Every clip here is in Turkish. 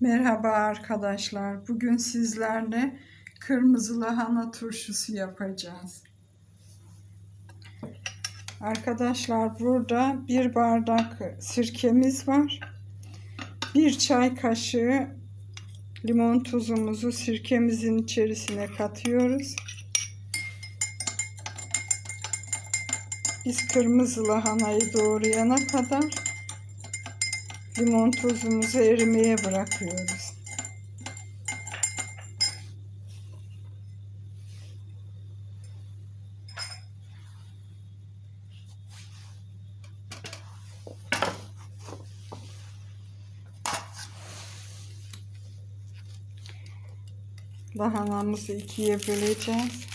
Merhaba arkadaşlar. Bugün sizlerle kırmızı lahana turşusu yapacağız. Arkadaşlar burada bir bardak sirkemiz var. Bir çay kaşığı limon tuzumuzu sirkemizin içerisine katıyoruz. Biz kırmızı lahanayı doğrayana kadar limon tuzumuzu erimeye bırakıyoruz. Lahanamızı ikiye böleceğiz.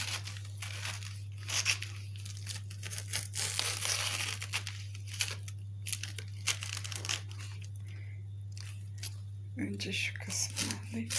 Önce şu kısmını alayım.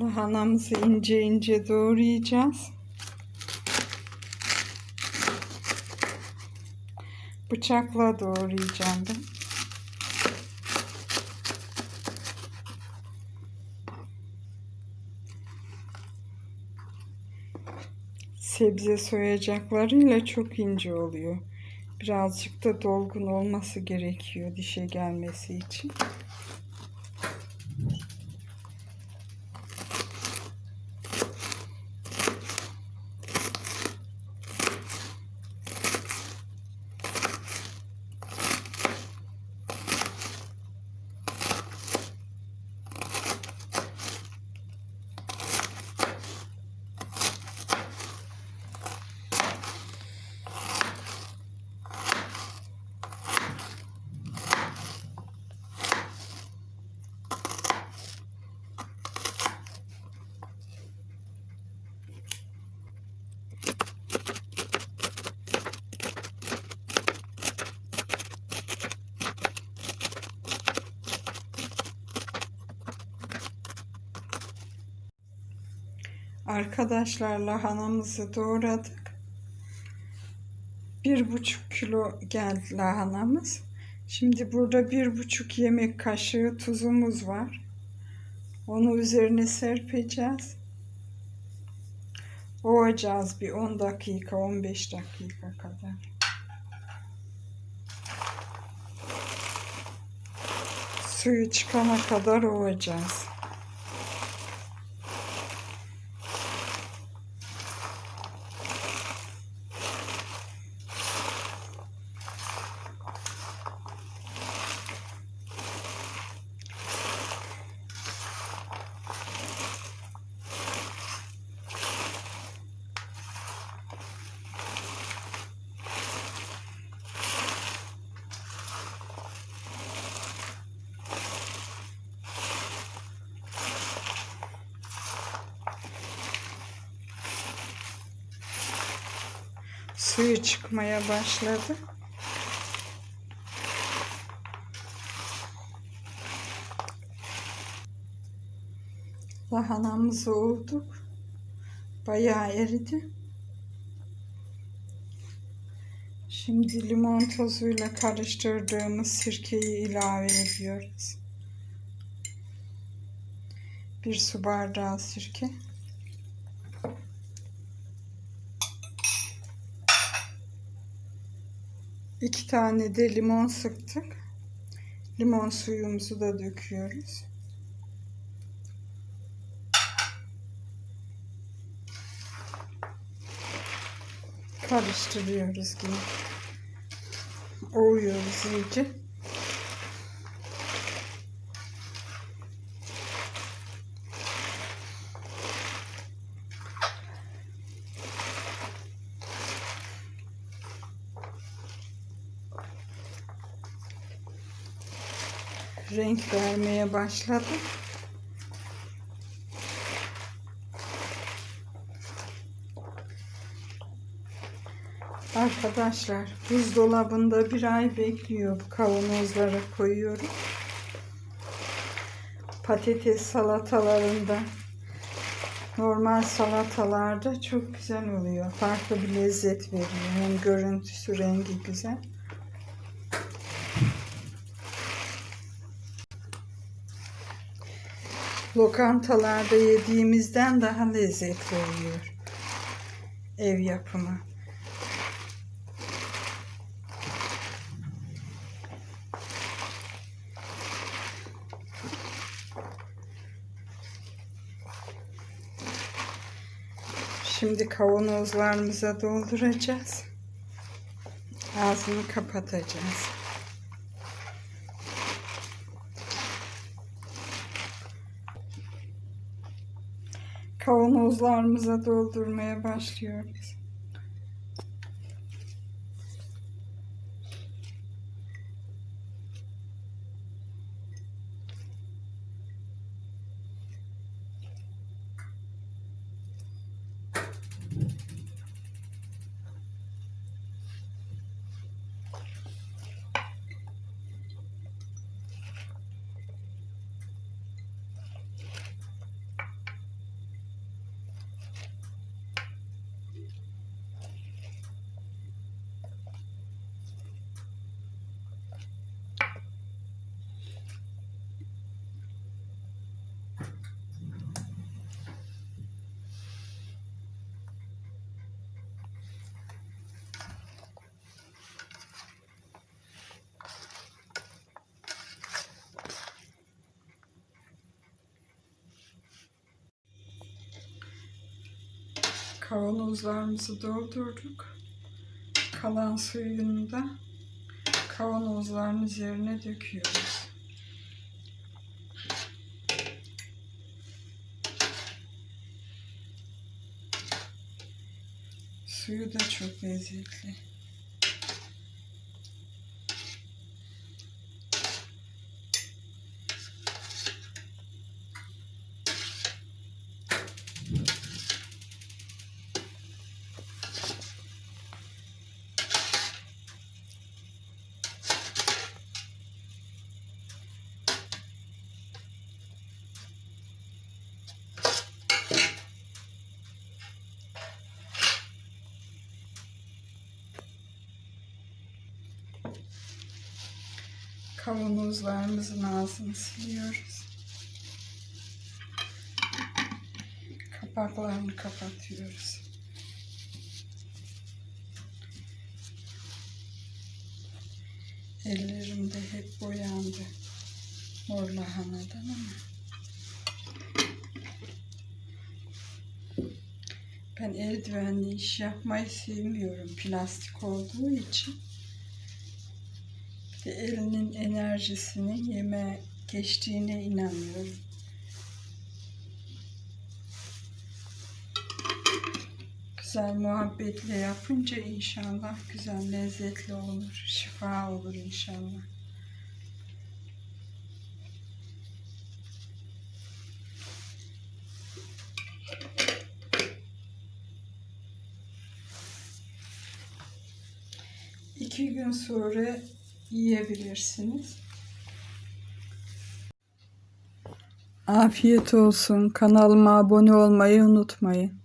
Lahanamızı ince ince doğrayacağız. Bıçakla doğrayacağım ben. Sebze soyacaklarıyla çok ince oluyor. Birazcık da dolgun olması gerekiyor dişe gelmesi için. Arkadaşlar lahanamızı doğradık. Bir buçuk kilo geldi lahanamız. Şimdi burada bir buçuk yemek kaşığı tuzumuz var. Onu üzerine serpeceğiz. Ovacağız bir 10 dakika 15 dakika kadar. Suyu çıkana kadar ovacağız. Suyu çıkmaya başladı. Lahanamızı olduk. Bayağı eridi. Şimdi limon tozuyla karıştırdığımız sirkeyi ilave ediyoruz. Bir su bardağı sirke. İki tane de limon sıktık. Limon suyumuzu da döküyoruz. Karıştırıyoruz yine. Ovuyoruz iyice. Renk vermeye başladı. Arkadaşlar buzdolabında bir ay bekliyor. Kavanozlara koyuyorum. Patates salatalarında normal salatalarda çok güzel oluyor. Farklı bir lezzet veriyor. Hem görüntüsü rengi güzel. Lokantalarda yediğimizden daha lezzetli oluyor. Ev yapımı. Şimdi kavanozlarımıza dolduracağız. Ağzını kapatacağız. Kavanozlarımıza doldurmaya başlıyoruz. Kavanozlarımızı doldurduk. Kalan suyunu da kavanozların üzerine döküyoruz. Suyu da çok lezzetli. Kavanozlarımızın ağzını siliyoruz. Kapaklarını kapatıyoruz. Ellerim de hep boyandı. Mor lahanadan ama. Ben eldivenli iş yapmayı sevmiyorum plastik olduğu için elinin enerjisini yeme geçtiğine inanıyorum. Güzel muhabbetle yapınca inşallah güzel lezzetli olur, şifa olur inşallah. İki gün sonra yiyebilirsiniz. Afiyet olsun. Kanalıma abone olmayı unutmayın.